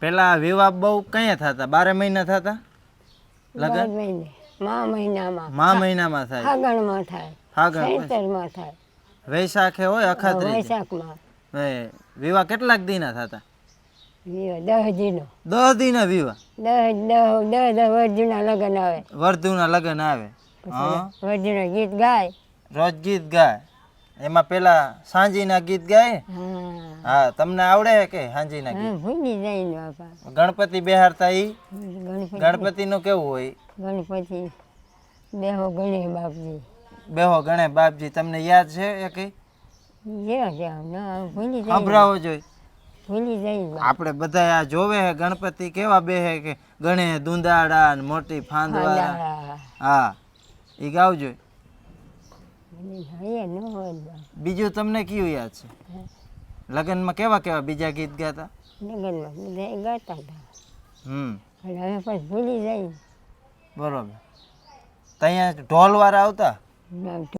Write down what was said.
પેલા વિવાહ બહુ કયા થતા? બારે મહિના થતા? લગન? મહિને. મા મહિનામાં. મા મહિનામાં થાય. ફાગણમાં થાય. ફાગણ ચૈતરમાં થાય. વૈશાખે હોય અખાત્રી વૈશાખમાં. એ વિવાહ કેટલાક દીના થતા? દસ દીનો. દસ દીના વિવાહ? દસ દસ દસ દસ વર્જુના લગ્ન આવે. વર્ધુના લગ્ન આવે. હા. ગીત ગાય. રોજ ગીત ગાય. એમાં પેલા સાંજીના ગીત ગાય? હા. હા તમને આવડે કે હાંજી ગીત? હા ભૂલી જાય ને બાપા. ગણપતિ બેહારતા ઈ? ગણપતિ. નું કેવું હોય? ગણપતિ. બેહો ગણે બાપજી. બેહો ગણે બાપજી તમને યાદ છે એ કઈ? ના સંભળાવો જોઈ. ભૂલી જાય આપણે બધા આ જોવે હે ગણપતિ કેવા બેહે કે ગણે દુંદાડા ને મોટી ફાંદવા હા, એ ઈ ગાવજો ન ને. બીજું તમને કયું યાદ છે? લગ્નમાં કેવા કેવા બીજા ગીત ગાતા? લગ્નમાં બધા ગાતા હતા. હમ. પણ હવે પછી ભૂલી જાય. બરોબર. ત્યાં ઢોલ વાળા આવતા.